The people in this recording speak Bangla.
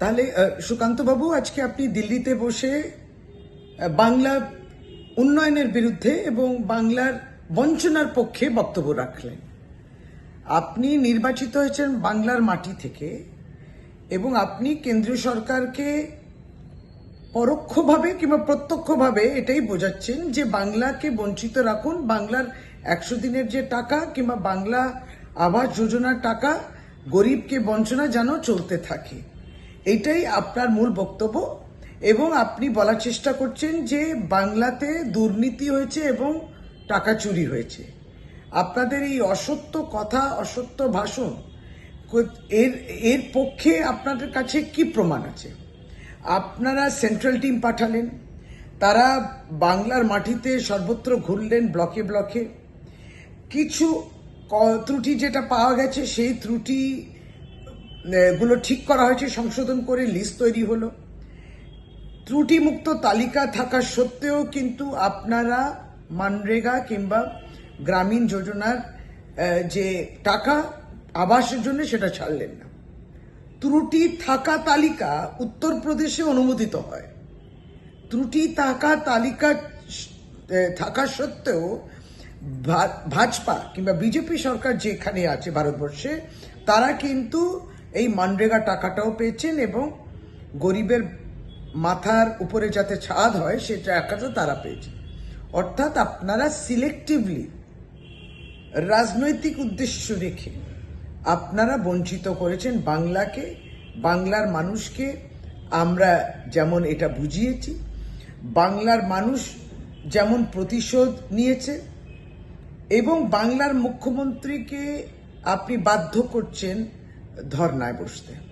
তাহলে সুকান্ত বাবু আজকে আপনি দিল্লিতে বসে বাংলা উন্নয়নের বিরুদ্ধে এবং বাংলার বঞ্চনার পক্ষে বক্তব্য রাখলেন। আপনি নির্বাচিত হয়েছেন বাংলার মাটি থেকে এবং আপনি কেন্দ্রীয় সরকারকে পরোক্ষভাবে কিংবা প্রত্যক্ষভাবে এটাই বোঝাচ্ছেন যে বাংলাকে বঞ্চিত রাখুন, বাংলার একশো দিনের যে টাকা কিংবা বাংলা আবাস যোজনার টাকা গরিবকে বঞ্চনা যেন চলতে থাকে। এটাই আপনার মূল বক্তব্য। এবং আপনি বলার চেষ্টা করছেন যে বাংলাতে দুর্নীতি হয়েছে এবং টাকা চুরি হয়েছে। আপনাদের এই অসত্য কথা, অসত্য ভাষণ এর এর পক্ষে আপনাদের কাছে কি প্রমাণ আছে? আপনারা সেন্ট্রাল টিম পাঠালেন, তারা বাংলার মাটিতে সর্বত্র ঘুরলেন ব্লকে ব্লকে। কিছু ত্রুটি যেটা পাওয়া গেছে, সেই ত্রুটি গুলো ঠিক করা হয়েছে, সংশোধন করে লিস্ট তৈরি হলো। ত্রুটিমুক্ত তালিকা থাকা সত্ত্বেও কিন্তু আপনারা মানরেগা কিংবা গ্রামীণ যোজনার যে টাকা আবাসের জন্য সেটা ছাড়লেন না। ত্রুটি থাকা তালিকা উত্তরপ্রদেশে অনুমোদিত হয়। ত্রুটি থাকা তালিকা থাকা সত্ত্বেও ভাজপা কিংবা বিজেপি সরকার যেখানে আছে ভারতবর্ষে, তারা কিন্তু এই মানরেগা টাকাটাও পেয়েছেন এবং গরিবের মাথার উপরে যাতে ছাদ হয়, সে টাকাটা তারা পেয়েছে অর্থাৎ আপনারা সিলেক্টিভলি রাজনৈতিক উদ্দেশ্য রেখে আপনারা বঞ্চিত করেছেন বাংলাকে, বাংলার মানুষকে। আমরা যেমন এটা বুঝিয়েছি, বাংলার মানুষ যেমন প্রতিশোধ নিয়েছে এবং বাংলার মুখ্যমন্ত্রীকে আপনি বাধ্য করছেন ধর্নায় বসতে।